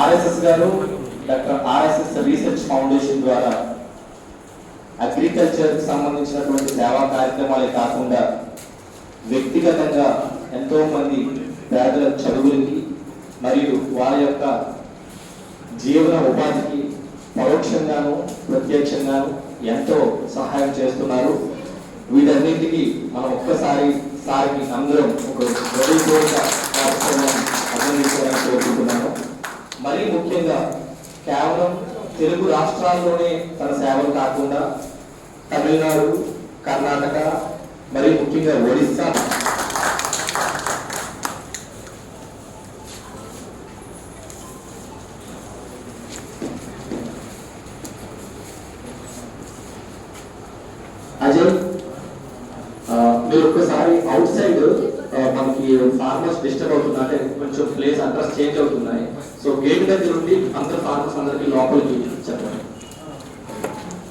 RSS గారు doctor R S S research foundation ద్వారా agriculture సంబంధించినటువంటి సేవా కార్యక్రమాలే కాకుండా వ్యక్తిగతంగా ఎంతో మంది పేదల చదువులకి మరియు వారి యొక్క జీవన ఉపాధికి పరోక్షంగాను ప్రత్యక్షంగాను ఎంతో సహాయం చేస్తున్నారు. వీటన్నిటికీ మనం ఒక్కసారి సారికి అందరం ఒక హృదయపూర్వక అభినందించాలని కోరుకుంటున్నాను. మరీ ముఖ్యంగా కేవలం తెలుగు రాష్ట్రాల్లోనే తన సేవలు కాకుండా తమిళనాడు కర్ణాటక మరీ ముఖ్యంగా ఒడిస్సా అజయ్ ఆ, మీరు ఒక్కసారి అవుట్ సైడ్ మనకి ఫార్మర్స్ డిస్టర్బ్ అవుతున్నా అంటే కొంచెం ప్లేస్ అడ్రస్ చేంజ్ అవుతున్నాయి సో గేట్ దగ్గర నుండి అందరు ఫార్మర్స్ అందరికి లోపలికి చెప్పండి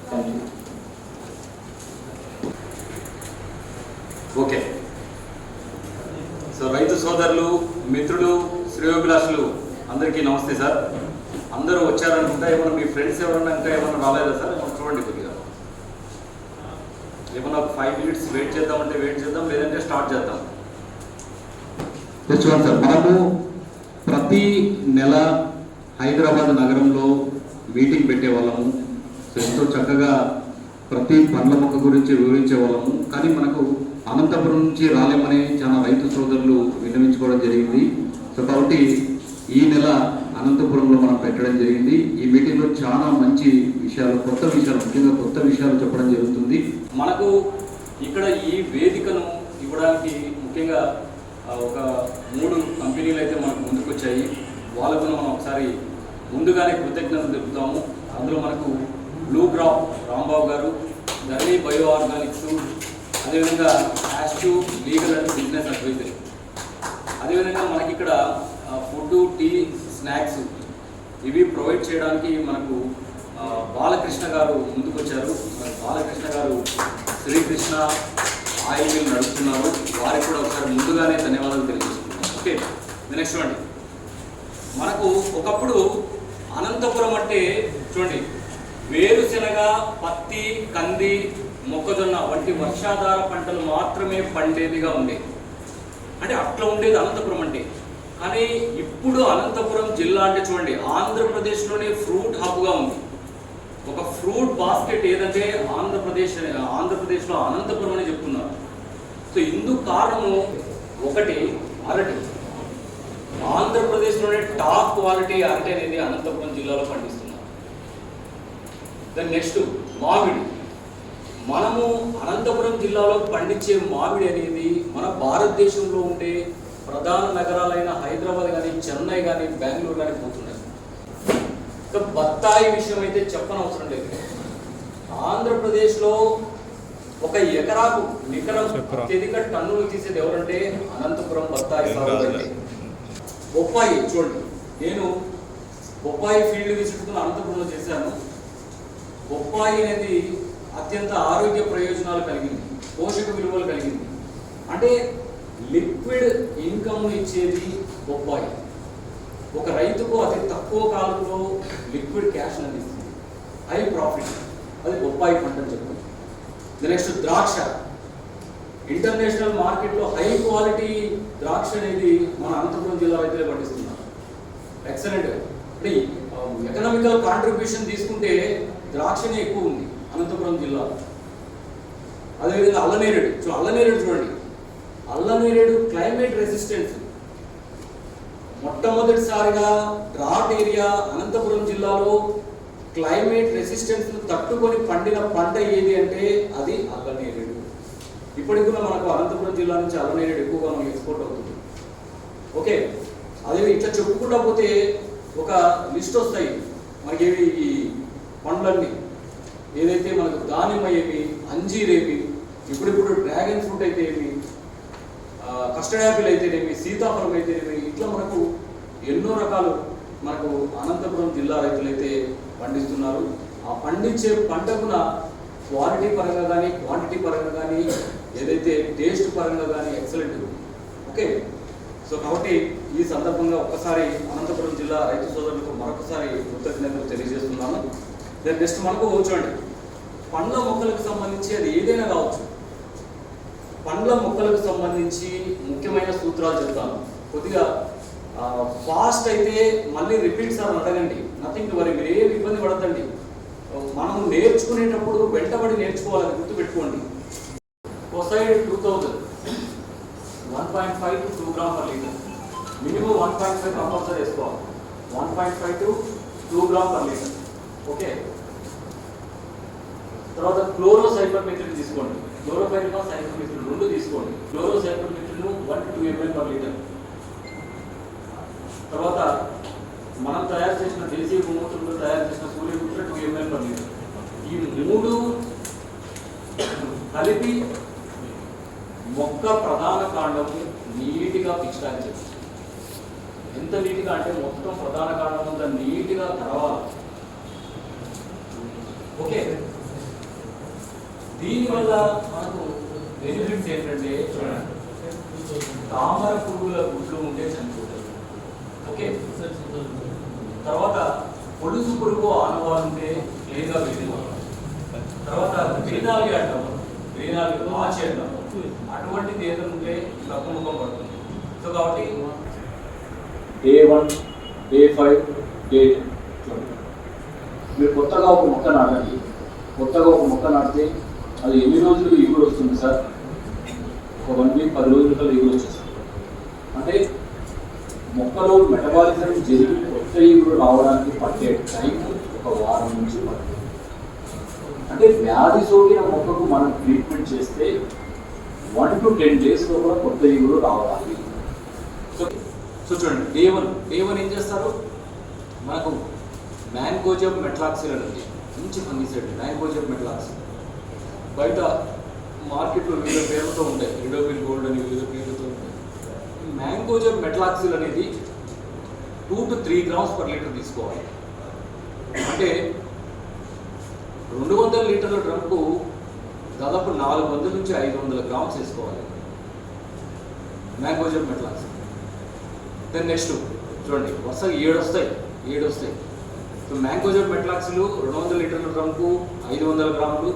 థ్యాంక్ యూ ఓకే సో రైతు మిత్రులు శ్రేయోభిలాషులు అందరికీ నమస్తే సార్. అందరూ వచ్చారనుకుంటా ఏమన్నా మీ ఫ్రెండ్స్ ఎవరన్నా ఇంకా ఏమన్నా రాలేదా సార్? ఏమన్నా చూడండి కొద్దిగా. ఏమన్నా ఫైవ్ మినిట్స్ వెయిట్ చేద్దామంటే వెయిట్ చేద్దాం లేదంటే స్టార్ట్ చేద్దాం. చూడండి సార్ మనము ప్రతి నెల హైదరాబాద్ నగరంలో మీటింగ్ పెట్టేవాళ్ళము. వాళ్ళము ఎంతో చక్కగా ప్రతి పండ్ల మొక్క గురించి వివరించే వాళ్ళము కానీ మనకు అనంతపురం నుంచి రాలేమని చాలా రైతు సోదరులు విన్నవించుకోవడం జరిగింది. సో కాబట్టి ఈ నెల అనంతపురంలో మనం పెట్టడం జరిగింది. ఈ మీటింగ్లో చాలా మంచి విషయాలు కొత్త విషయాలు ముఖ్యంగా కొత్త విషయాలు చెప్పడం జరుగుతుంది. మనకు ఇక్కడ ఈ వేదికను ఇవ్వడానికి ముఖ్యంగా ఒక మూడు కంపెనీలు అయితే మనకు ముందుకు వచ్చాయి వాళ్ళకు మనం ఒకసారి ముందుగానే కృతజ్ఞతలు తెలుపుతాము. అందులో మనకు బ్లూ క్రాప్ రాంబాబు గారు ధరణి బయో ఆర్గానిక్స్ అదేవిధంగా యాస్టు లీగల్ అండ్ బిజినెస్ అడ్వైజరీ అదేవిధంగా మనకి ఇక్కడ ఫుడ్ టీ స్నాక్స్ ఇవి ప్రొవైడ్ చేయడానికి మనకు బాలకృష్ణ గారు ముందుకు వచ్చారు మరి బాలకృష్ణ గారు శ్రీకృష్ణ ఆయిల్ నడుపుతున్నారు. వారికి కూడా ఒకసారి ముందుగానే ధన్యవాదాలు తెలియజేస్తున్నాను. ఓకే నెక్స్ట్ చూడండి మనకు ఒకప్పుడు అనంతపురం అంటే చూడండి వేరుశెనగ పత్తి కంది మొక్కజొన్న వంటి వర్షాధార పంటలు మాత్రమే పండేదిగా ఉండేది అంటే అట్లా ఉండేది అనంతపురం అంటే. కానీ ఇప్పుడు అనంతపురం జిల్లా అంటే చూడండి ఆంధ్రప్రదేశ్లోనే ఫ్రూట్ హబ్గా ఉంది. ఒక ఫ్రూట్ బాస్కెట్ ఏదంటే ఆంధ్రప్రదేశ్ ఆంధ్రప్రదేశ్లో అనంతపురం అని చెప్తున్నారు. సో ఇందుకు కారణము ఒకటి అరటి. ఆంధ్రప్రదేశ్లోనే టాప్ క్వాలిటీ అరటి అనేది అనంతపురం జిల్లాలో పండిస్తున్నారు. దెన్ నెక్స్ట్ మామిడి. మనము అనంతపురం జిల్లాలో పండించే మామిడి అనేది మన భారతదేశంలో ఉండే ప్రధాన నగరాలైన హైదరాబాద్ కానీ చెన్నై కానీ బెంగళూరు కానీ పోతున్నాయి ఇక బత్తాయి విషయం అయితే చెప్పనవసరం లేదు. ఆంధ్రప్రదేశ్లో ఒక ఎకరాకు నికరం అత్యధిక టన్నులు తీసేది ఎవరంటే అనంతపురం బత్తాయి సాగు. బొప్పాయి చూడండి. నేను బొప్పాయి ఫీల్డ్ విజిట్ అనంతపురంలో చేశాను. బొప్పాయి అనేది అత్యంత ఆరోగ్య ప్రయోజనాలు కలిగింది పోషక విలువలు కలిగింది. అంటే లిక్విడ్ ఇన్కమ్ ఇచ్చేది బొప్పాయి. ఒక రైతుకు అతి తక్కువ కాలంలో లిక్విడ్ క్యాష్ అందిస్తుంది. High profit. అది బొప్పాయి పంట అని చెప్పచ్చు. నెక్స్ట్ ద్రాక్ష. ఇంటర్నేషనల్ మార్కెట్లో హై క్వాలిటీ ద్రాక్ష అనేది మన అనంతపురం జిల్లా రైతులే పండిస్తున్నారు. ఎక్సలెంట్ అంటే ఎకనామికల్ కాంట్రిబ్యూషన్ తీసుకుంటే ద్రాక్షనే ఎక్కువ ఉంది. అనంతపురం జిల్లా. అదేవిధంగా అల్లనేరేడు. చూ అల్లనేరేడు చూడండి. అల్లనేరేడు క్లైమేట్ రెసిస్టెన్స్. మొట్టమొదటిసారిగా డ్రాట్ ఏరియా అనంతపురం జిల్లాలో క్లైమేట్ రెసిస్టెన్స్ తట్టుకొని పండిన పంట ఏది అంటే అది అల్లనేరేడు. ఇప్పటికి కూడా మనకు అనంతపురం జిల్లా నుంచి అల్లనేరేడు ఎక్కువగా మనకి ఎక్స్పోర్ట్ అవుతుంది. ఓకే? అదే ఇట్లా చెప్పుకుంటా పోతే ఒక లిస్ట్ వస్తాయి. మనకి ఏవి ఈ పండ్లన్నీ. ఏదైతే మనకు దానిమ్మ ఏమి అంజీరేమి ఇప్పుడిప్పుడు డ్రాగన్ ఫ్రూట్ అయితే ఏమి కస్టర్డ్ యాపిల్ అయితేనేమి సీతాఫలం అయితేనేమి ఇట్లా మనకు ఎన్నో రకాలు మనకు అనంతపురం జిల్లా రైతులైతే పండిస్తున్నారు. ఆ పండించే పంటకున క్వాలిటీ పరంగా కానీ క్వాంటిటీ పరంగా కానీ ఏదైతే టేస్ట్ పరంగా కానీ ఎక్సలెంట్ ఓకే? సో కాబట్టి ఈ సందర్భంగా ఒక్కసారి అనంతపురం జిల్లా జిల్లా రైతు సోదరులకు మరొకసారి కృతజ్ఞతలు తెలియజేస్తున్నాను. దాని నెక్స్ట్ మనకు చూడండి. పండ్ల మొక్కలకు సంబంధించి అది ఏదైనా కావచ్చు. పండ్ల మొక్కలకు సంబంధించి ముఖ్యమైన సూత్రాలు చెప్తాను. కొద్దిగా ఫాస్ట్ అయితే మళ్ళీ రిపీట్ సార్ అడగండి. నథింగ్ వరీ మీరు ఏమి ఇబ్బంది పడద్దండి. మనం నేర్చుకునేటప్పుడు వెంటబడి నేర్చుకోవాలని గుర్తుపెట్టుకోండి. Kocide two thousand. One point five to two gram per litre. Minimum one point five compulsory వేసుకోవాలి. One point five to two gram per litre. Okay? తర్వాత క్లోరో సైపర్మెథ్రిన్ తీసుకోండి. క్లోరోఫైరిమా సైపర్మెథ్రిన్ రెండు తీసుకోండి. Chloro cypermethrin one two ml per litre తర్వాత మనం తయారు చేసిన దేశీయ భూమూత్రంలో తయారు చేసిన Suryaputra two ml per litre ఈ మూడు కలిపి మొక్క ప్రధాన కాండము నీటిగా పిచ్చడానికి చెప్పి ఎంత నీటిగా అంటే మొత్తం ప్రధాన కాండం అంతా నీటిగా తరవాలి. ఓకే? దీనివల్ల మనకు బెనిఫిట్స్ ఏంటంటే చూడండి. తామర పురుగుల గుడ్లు ఉంటే చనిపోతాయి. ఓకే? తర్వాత పొలుసు పురుగు ఆనవాలు ఉంటే లేదా వెళ్ళిపోతాం తర్వాత గ్రీనాలి అంటాం. గ్రీనాలి ఆచి అంటాం. అటువంటిది ఏదైనా ఉంటే తక్కువ పడుతుంది. సో కాబట్టి day one day five day ten మీరు కొత్తగా ఒక మొక్క నాటండి. కొత్తగా ఒక మొక్క నాటితే అది ఎన్ని రోజులు ఎగురు వస్తుంది సార్? ఒక వన్ వీక్ పది రోజుల కల్లా ఎగురు వచ్చేస్తుంది. అంటే మొక్కలో మెటబాలిజం జరిగి కొత్త ఎగురు రావడానికి పట్టే టైం ఒక వారం నుంచి పడుతుంది. అంటే వ్యాధి సోకిన మొక్కకు మనం ట్రీట్మెంట్ చేస్తే వన్ టు టెన్ డేస్లో కూడా కొత్త ఎగురు రావాలి. సో సో చూడండి డే వన్ డే వన్ ఏం చేస్తారు? మనకు మ్యాంగోజబ్ మెట్లాక్సిల్ అని ఉంది. మంచి ఫంగిసైడ్ మ్యాంగోజబ్ మెట్లాక్సిల్ బయట మార్కెట్లో వివిధ పేర్లతో ఉంటాయి. రిడోబిల్ గోల్డ్ అని వివిధ పేర్లతో ఉంటాయి. మ్యాంగోజర్ మెట్లాక్సిల్ అనేది two to three grams per litre తీసుకోవాలి. అంటే రెండు వందల లీటర్ల డ్రమ్కు దాదాపు నాలుగు వందల నుంచి ఐదు వందల గ్రామ్స్ వేసుకోవాలి. మ్యాంగోజర్ మెట్లాక్సిల్. దెన్ నెక్స్ట్ చూడండి వరుసగా ఏడు వస్తాయి. ఏడు వస్తాయి. సో మ్యాంగోజర్ మెట్లాక్సిలు రెండు వందల లీటర్ల డ్రమ్కు ఐదు వందల గ్రాములు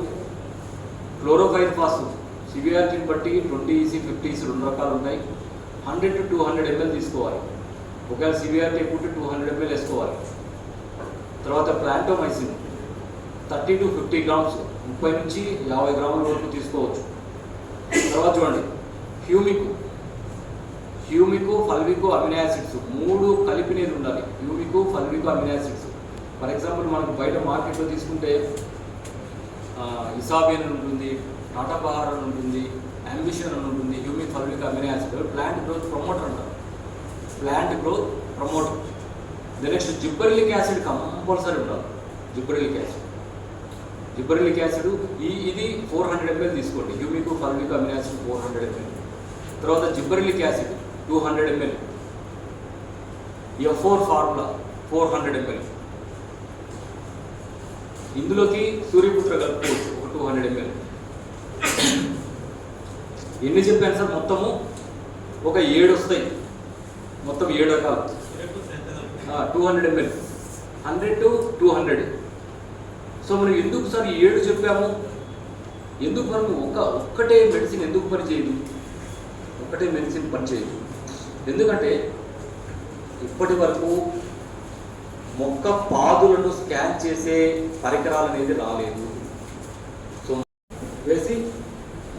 క్లోరోఫైర్ ఫాస్ సివియారిటీని బట్టి ట్వంటీ ఈసీ ఫిఫ్టీ ఈసీ రెండు రకాలు ఉన్నాయి hundred to two hundred ml తీసుకోవాలి. ఒకవేళ సివియారిటీ ఎక్కువ టూ హండ్రెడ్ ఎంఎల్ వేసుకోవాలి. తర్వాత Plantomycin thirty to fifty grams ముప్పై నుంచి యాభై గ్రాముల వరకు తీసుకోవచ్చు. తర్వాత చూడండి హ్యూమిక్. హ్యూమికు ఫల్వికు అమినాసిడ్స్ మూడు కలిపినది ఉండాలి. హ్యూమికు ఫల్వికు అమినాసిడ్స్ ఫర్ ఎగ్జాంపుల్ మనకు బయట మార్కెట్లో తీసుకుంటే ఇసాబియన్ ఉంటుంది టాటా బహార్ అని ఉంటుంది అంబిషన్ అని ఉంటుంది humic fulvic amino acid plant growth promoter అంటారు. Plant growth promoter the next gibberellic acid compulsory ఉండాలి. జిబ్బరిలిక్ యాసిడ్ జిబ్బరిలిక్ యాసిడ్ ఈ ఇది ఫోర్ హండ్రెడ్ ఎంఎల్ తీసుకోండి. Humic fulvic amino acid four hundred ml తర్వాత gibberellic acid two hundred ml F four formula four hundred ml ఇందులోకి సూర్యపుత్ర కలుపుకోవచ్చు ఒక two hundred ML ఎన్ని చెప్పాను సార్? మొత్తము ఒక ఏడు వస్తాయి. మొత్తం ఏడు రకాలు. Two hundred ml hundred to two hundred so మనం ఎందుకు సార్ ఏడు చెప్పాము? ఎందుకు మనం ఒక ఒక్కటే మెడిసిన్ ఎందుకు పనిచేయదు? ఒకటే మెడిసిన్ పనిచేయదు. ఎందుకంటే ఇప్పటి వరకు మొక్క పాదులను స్కాన్ చేసే పరికరాలు అనేది రాలేదు. సో వేసి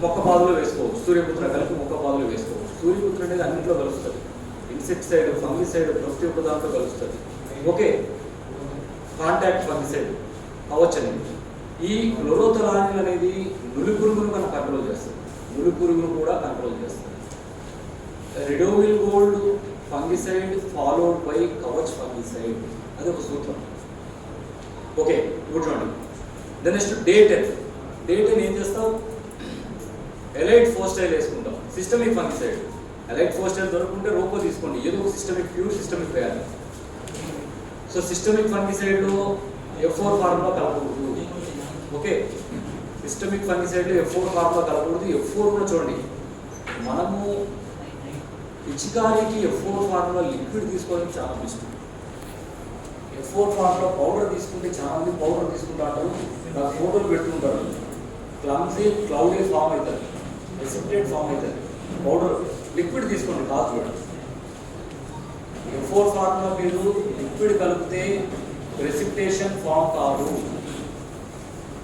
మొక్క పాదులో వేసుకోవచ్చు. సూర్యపుత్ర కలిపి మొక్క పాదులో వేసుకోవచ్చు. సూర్యపుత్ర అనేది అన్నింటిలో కలుస్తుంది. ఇన్సెక్టిసైడ్ ఫంగిసైడ్ ప్రతి ఒక్క దాంట్లో కలుస్తుంది. ఓకే? Contact fungicide. అనేది ఈ క్లోరోథరానిల్ అనేది నులి పురుగును మనం కంట్రోల్ చేస్తుంది. నులి పురుగును కూడా కంట్రోల్ చేస్తుంది. Ridomil gold fungicide followed by Kavach fungicide. అది ఒక సూత్రం. ఓకే ఇప్పుడు చూడండి the next day ten day ten ఏం చేస్తాం ఎలైట్ ఫోస్టైల్ వేసుకుంటాం సిస్టమిక్ ఫంగిసైడ్ ఎలైట్ ఫోస్టైల్ దొరుకుంటే రోపో తీసుకోండి. ఏదో ఒక సిస్టమిక్ ప్యూర్ సిస్టమిక్ వేయాలి. సో సిస్టమిక్ ఫంగిసైడ్లో ఎఫ్ ఫోర్ ఫార్ములా కలపకూడదు. ఓకే? సిస్టమిక్ ఫంగిసైడ్లో ఎఫ్ ఫోర్ ఫార్ములా కలపకూడదు. ఎఫ్ ఫోర్ కూడా చూడండి. మనము పిచికారీకి ఎఫ్ ఫోర్ ఫార్ములా లిక్విడ్ తీసుకోవడం చాలా ఇష్టం ఫోర్ ఫార్ట్లో పౌడర్ తీసుకుంటే చాలా మంది పౌడర్ తీసుకుంటారు. నాకు ఫోటోలు పెట్టుకుంటారు. క్లమ్సీ క్లౌడీ ఫామ్ అవుతుంది ఎసిప్టేట్ ఫామ్ అవుతుంది పౌడర్ లిక్విడ్ తీసుకోండి కాదు కూడా. ఎఫ్ ఫోర్ ఫార్మ్లో మీరు లిక్విడ్ కలిపితే ప్రెసిపిటేషన్ ఫామ్ కాదు.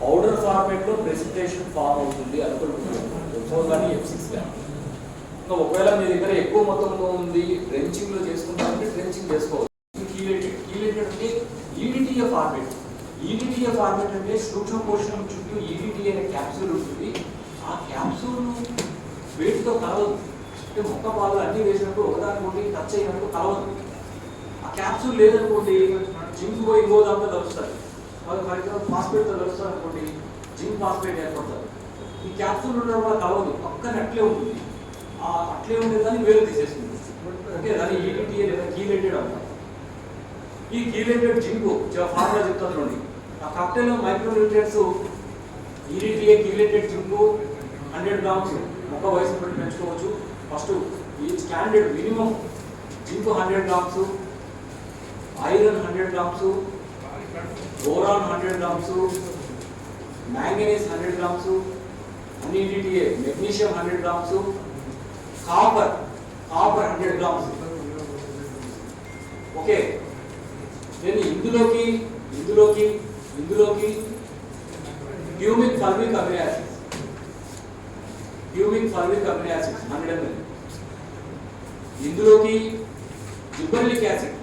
పౌడర్ ఫార్మేట్లో ప్రెసిపిటేషన్ ఫామ్ అవుతుంది అనుకుంటున్నాను. ఫోర్ కానీ ఎఫ్ సిక్స్ కానీ. ఇంకా ఒకవేళ మీ దగ్గర ఎక్కువ మొత్తంలో ఉంది డ్రెంచింగ్లో చేసుకుంటారంటే డ్రెంచింగ్ చేసుకోవచ్చు కీలేటెడ్ కీలేటెడ్ అంటే ఈడిటిఏ ఫార్మేట్ ఈడిటిఏ ఫార్మేట్ అంటే సూక్ష్మ పోషణం చుట్టూ ఈవిటీ అనే క్యాప్సూల్ ఉంటుంది ఆ క్యాప్సూల్ వేటితో కలవదు. అంటే మొక్క పాలు అన్ని వేసినప్పుడు ఒకదాని టచ్ అయినప్పుడు కలవదు. ఆ క్యాప్సూల్ లేదనుకోండి జింక్ పోయి ఇంకో దాంట్లో కలుస్తుంది అది ఫర్ ఎగ్జాంపుల్ ఫాస్ఫేట్తో కలుస్తుంది అనుకోండి జింక్ ఫాస్ఫేట్ ఏర్పడతారు. ఈ క్యాప్సూల్ ఉండడం వల్ల కలవదు. పక్కన అట్లే ఉంటుంది. ఆ అట్లే ఉండేదాన్ని వేరు తీసేస్తుంది. అంటే దాన్ని ఈడిటిఏ లేదా కీలేటెడ్ అంటారు. ఈ కీలేటెడ్ జింక్ ఫార్ములా చెప్తాను చూడండి. ఆ cocktail micro nutrients EDTA chelated zinc hundred grams ఒక వయసు బట్టి పెంచుకోవచ్చు. ఫస్ట్ ఈ standard minimum zinc hundred grams iron hundred grams boron hundred grams manganese hundred grams అన్నిటిఏ magnesium hundred grams copper copper hundred grams okay నేను ఇందులోకి ఇందులోకి ఇందులోకి humic fulvic amino acids humic fulvic amino hundred ml. ఇందులోకి gibberellic acid.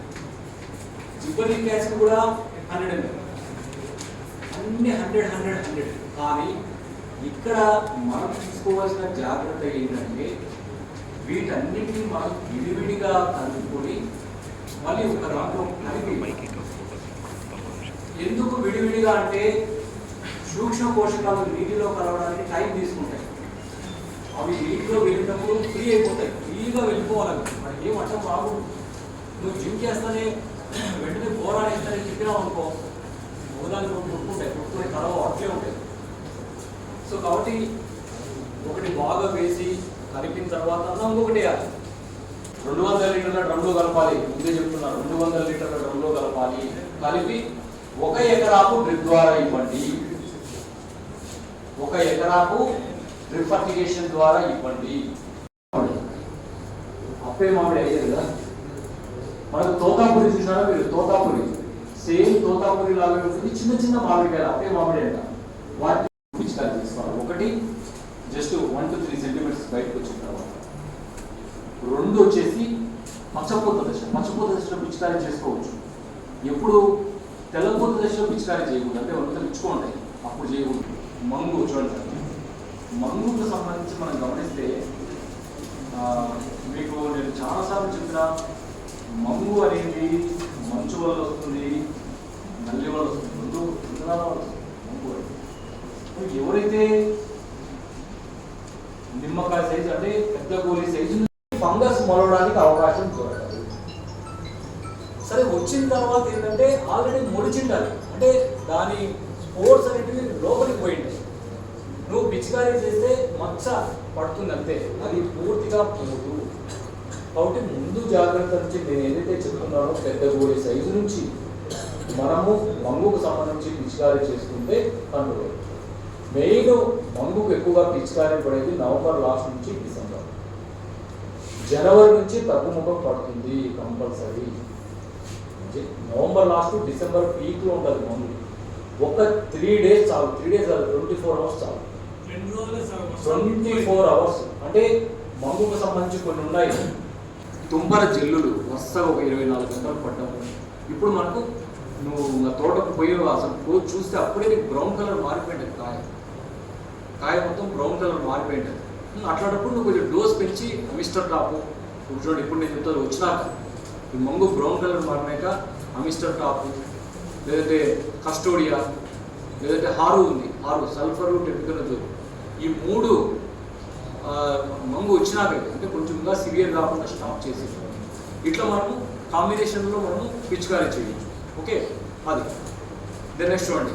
Gibberellic acid కూడా hundred ml. అన్ని hundred hundred hundred. కానీ ఇక్కడ మనం తీసుకోవాల్సిన జాగ్రత్త ఏంటంటే వీటన్నిటిని మనం విడివిడిగా కలుపుకొని మళ్ళీ ఒక దాంట్లో కలిపి ఎందుకు విడివిడిగా అంటే సూక్ష్మ పోషకాలు నీటిలో కలవడానికి టైం తీసుకుంటాయి. అవి నీటిలో వెళ్ళినప్పుడు ఫ్రీ అయిపోతాయి. ఫ్రీగా వెళ్ళిపోవాలి మనకి ఏం అర్థం బాగు నువ్వు జిమ్ చేస్తానే వెంటనే పోరాడేస్తానే చెప్పినావు అనుకో ఒకదానికి ఒకటి కొట్టుకుంటాయి. కొట్టుకుని కలవ అట్లే ఉంటాయి. సో కాబట్టి ఒకటి బాగా వేసి కలిపిన తర్వాత అన్నా ఇంకొకటి వేయాలి. రెండు వందల లీటర్ల డ్రమ్లో కలపాలి. ముందే చెప్తున్నా రెండు వందల లీటర్ల డ్రమ్లో కలపాలి. కలిపి ఒక ఎకరాకు డ్రిప్ ద్వారా ఇవ్వండి. ఒక ఎకరాకు డ్రిప్ ఫర్టిగేషన్ ద్వారా ఇవ్వండి. అప్పే మామిడి అయ్యేది కదా? మనకు తోతాపురి చూసారా మీరు? తోతాపురి. సేమ్ తోతాపురి లాగా ఉంటుంది. చిన్న చిన్న మామిడికాయలు అప్పే మామిడి అంట. వాటి పిచికారి తీసుకోవాలి ఒకటి just one to three centimetres బయటకు వచ్చిన తర్వాత. రెండు వచ్చేసి పచ్చపోత దశ. పచ్చపోత దశలో పిచికారీ చేసుకోవచ్చు. ఎప్పుడు? తెల్లపోత దశలో పిచ్చికారి చేయకూడదు. అంటే వంట పిచ్చుకుంటాయి అప్పుడు చేయకూడదు. మంగు చూడండి మంగుకు సంబంధించి మనం గమనిస్తే మీకు నేను చాలాసార్లు చెప్పిన మంగు అనేది మంచు వల్ల వస్తుంది నల్లి వల్ల వస్తుంది ముందు విధానాల వల్ల వస్తుంది. మంగు అనేది ఎవరైతే నిమ్మకాయ సైజు అంటే పెద్ద గోళీ సైజు ఫంగస్ మొలవడానికి అవకాశం వచ్చిన తర్వాత ఏంటంటే ఆల్రెడీ ముడిచిండాలి. అంటే దాని స్పోర్ట్స్ అనేటివి లోపలికి పోయింది. నువ్వు పిచికారీ చేస్తే మచ్చ పడుతుంది అంతే. అది పూర్తిగా పోదు. కాబట్టి ముందు జాగ్రత్త నుంచి నేను ఏదైతే చెప్తున్నానో పెద్ద గోడి సైజు నుంచి మనము మంగుకు సంబంధించి పిచికారీ చేసుకుంటే కంట్రోల్ మెయిన్ మంగుకు ఎక్కువగా పిచికారీ పడేది నవంబర్ లాస్ట్ నుంచి డిసెంబర్. జనవరి నుంచి తగ్గుముఖం పడుతుంది కంపల్సరీ. నవంబర్ లాస్ట్ డిసెంబర్ పీక్లో ఉంటుంది మంగు ఒక త్రీ డేస్ చాలు త్రీ డేస్ చాలు ట్వంటీ ఫోర్ అవర్స్ చాలు. రెండు రోజులే సార్ ట్వంటీ ఫోర్ అవర్స్ అంటే మంగుకు సంబంధించి కొన్ని ఉన్నాయి. తుంపర జల్లులు వరుసగా ఒక ఇరవై నాలుగు గంటలు పడ్డాము ఇప్పుడు మనకు నువ్వు నా తోటకు పోయి అసలు పోయి చూస్తే అప్పుడే నీకు బ్రౌన్ కలర్ మారిపోయింది కాయ. కాయ మొత్తం బ్రౌన్ కలర్ మారిపోయింది అట్లాంటప్పుడు నువ్వు కొంచెం డోస్ పెంచి అమిస్టర్ టాపు ఇప్పుడు చూడండి ఇప్పుడు నేను చెప్తాను వచ్చినాక ఈ మంగు బ్రౌన్ కలర్ మారినాక అమిస్టర్ టాప్ లేదంటే కస్టోడియా లేదంటే హారు ఉంది. హారు సల్ఫరు టెపికనజోల్ ఈ మూడు మంగు వచ్చినాక అంటే కొంచెంగా సివియర్ కాకుండా స్టాప్ చేసి ఇట్లా మనము కాంబినేషన్లో మనము పిచికారీ చేయొచ్చు. ఓకే? అది. దెన్ నెక్స్ట్ చూడండి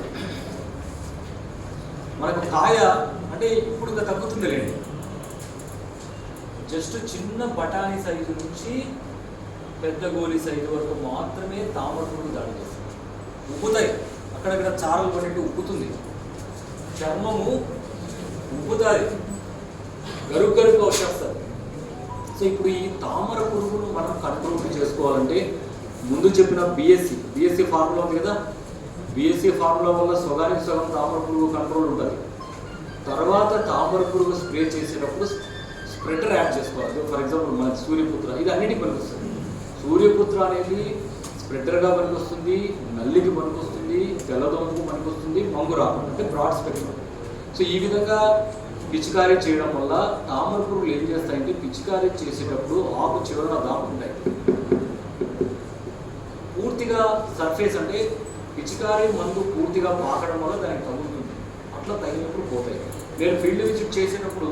మనకు కాయ అంటే ఇప్పుడు ఇంకా తగ్గుతుంది లేండి జస్ట్ చిన్న బఠానీ సైజు నుంచి పెద్ద గోలీ సైజు వరకు మాత్రమే తామర పురుగు దాడి చేస్తుంది. ఉబ్బుతాయి. అక్కడక్కడ చారలు పడేట్టు ఉబ్బుతుంది. చర్మము ఉబ్బుతుంది. గరుగు గరుగ్గా వచ్చేస్తుంది. సో ఇప్పుడు ఈ తామర పురుగును మనం కంట్రోల్ చేసుకోవాలంటే ముందు చెప్పిన బిఎస్సి బిఎస్సి ఫార్ములా ఉంది కదా? బిఎస్సి ఫార్ములా వల్ల సగానికి సగం తామర పురుగు కంట్రోల్ ఉంటుంది. తర్వాత తామర పురుగు స్ప్రే చేసేటప్పుడు స్ప్రెడర్ యాడ్ చేసుకోవాలి. ఫర్ ఎగ్జాంపుల్ మన సూర్యపుత్ర ఇది అన్నిటికి పనికొస్తుంది. సూర్యపుత్ర అనేది స్ప్రెడర్గా పనికొస్తుంది నల్లికి పనికొస్తుంది తెల్లదోమకు పనికొస్తుంది మంగురాకు అంటే బ్రాడ్ స్పెక్ట్రమ్ సో ఈ విధంగా పిచికారీ చేయడం వల్ల తామర పురుగులు ఏం చేస్తాయంటే పిచికారీ చేసేటప్పుడు ఆకు చివరన దాక్కుంటాయి పూర్తిగా సర్ఫేస్ అంటే పిచికారీ మందు పూర్తిగా పాకడం వల్ల దానికి తగులుతుంది. అట్లా తగినప్పుడు పోతాయి. నేను ఫీల్డ్ విజిట్ చేసేటప్పుడు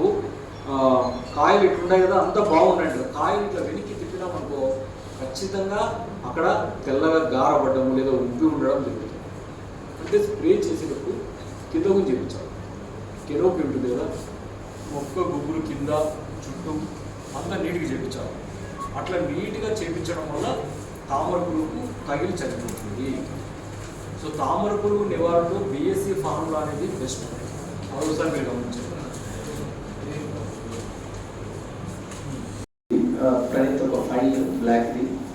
కాయలు ఇట్లున్నాయి కదా అంతా బాగున్నాయి కాయలు ఇట్లా వెనక్కి తిప్పినామనుకో ఖచ్చితంగా అక్కడ తెల్లగా గారపడడం లేదా ఉబ్బి ఉండడం జరుగుతుంది అంటే స్ప్రే చేసేటప్పుడు కింద గురించి చేయించాలి కెరోపి ఉంటుంది కదా? మొక్క గుగ్గులు కింద చుట్టూ అంతా నీట్గా చేయించాలి అట్లా నీట్గా చేయించడం వల్ల తామర పురుగు తగిలి చనిపోతుంది సో తామర పురుగు నివారణలో బిఎస్సి ఫార్ములా అనేది బెస్ట్ మరోసారి మీరు గమనించారు Praneeth white, black, green.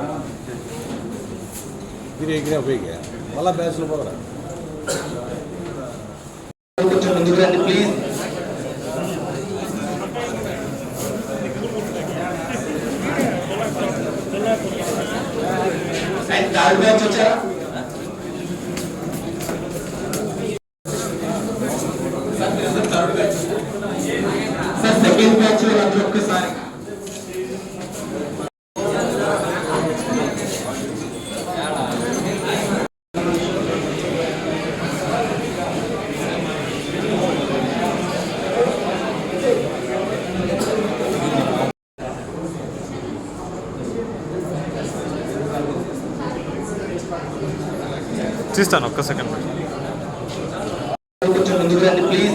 Sir doctor గారు మీరు ఎగిరే పోయి మళ్ళా బ్యాచ్లో పోదరా కొంచెం ముందుకు రండి ప్లీజ్ అండ్ థర్డ్ బ్యాచ్ వచ్చారా చూస్తాను ఒక్క సెకండ్. కొంచెం ముందుకు రండి ప్లీజ్